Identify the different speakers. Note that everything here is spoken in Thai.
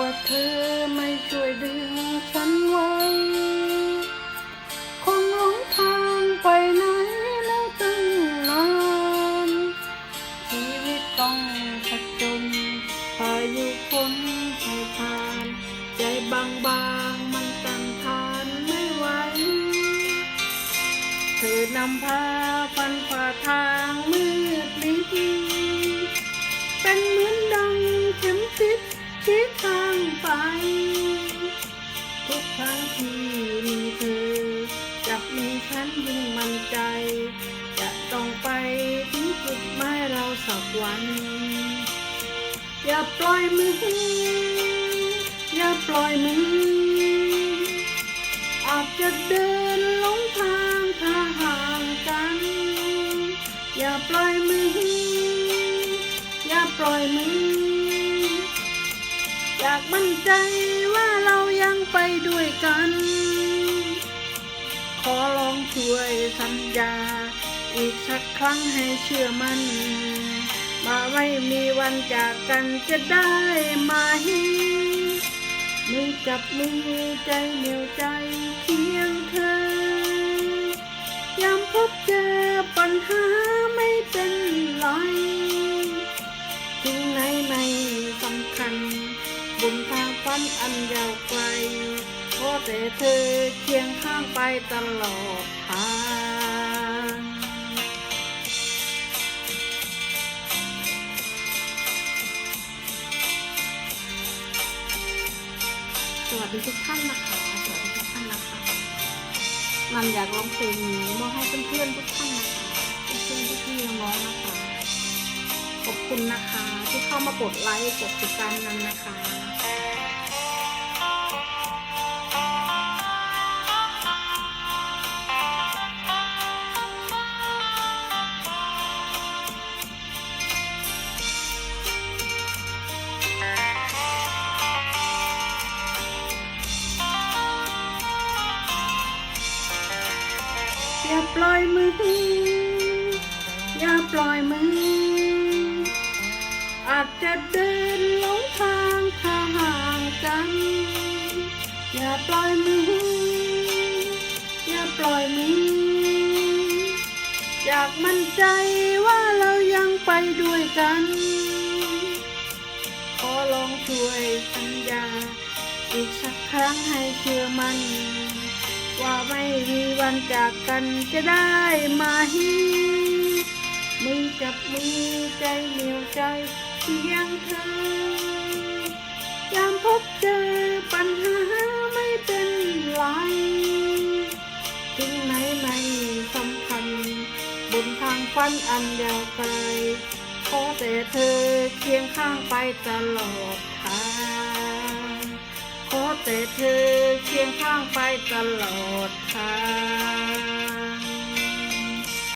Speaker 1: ว่าเธอไม่ช่วยดึงฉันไว้ คงหลงทางไปไหนแล้วตั้งนาน ชีวิตต้องผจญพายุฝนไฟผ่าน ใจบางบางมันตันทานไม่ไหว เธอนำพา ไป ทุกครั้งที่มีเธอ จับมือฉันยิ่งมั่นใจ จะต้องไปถึงจุดหมายเราสักวัน อย่าปล่อยมือ อย่าปล่อยมือ อาจจะเดินหลงทางถ้าห่างกัน อย่าปล่อยมือ อย่าปล่อยมือากมั่นใจว่าเรายังไปด้วยกัน ขอลองช่วยสัญญา อีกสักครั้งให้เชื่อมันมาไม่มีวันจากกันจะได้ไหมมือจับมือใจเหนียวใจ ทางฝันอันยาวไกลขอแต่เธอเคียงข้างไปตลอดทางสวัสดีทุกท่านนะคะ สวัสดีทุกท่านนะคะมันอยากร้องเพลงนี้มอบให้เพื่อนๆทุกท่านนะคะเพื่อนๆพี่ๆน้องๆนะคะ ขอบคุณนะคะ ที่เข้ามากดไลค์ กดติดตามนั้นนะคะ อย่าปล่อยมือ อย่าปล่อยมือ อาจจะเดินหลงทางถ้าห่างกัน อย่าปล่อยมือ อย่าปล่อยมือ อยากมั่นใจว่าเรายังไปด้วยกัน ขอลองช่วยสัญญา อีกสักครั้งให้เชื่อมันว่า ไม่มีวันจากกันจะได้ไหมมือจับมือใจเหนียวใจเพียงเธอยามพบเจอปัญหาไม่เป็นไรถึงไหนไม่สำคัญ บนทางฝันอันยาวไกลขอแต่เธอเคียงข้างไปตลอดทางขอแต่เธอ เคียงข้างไปตลอดทาง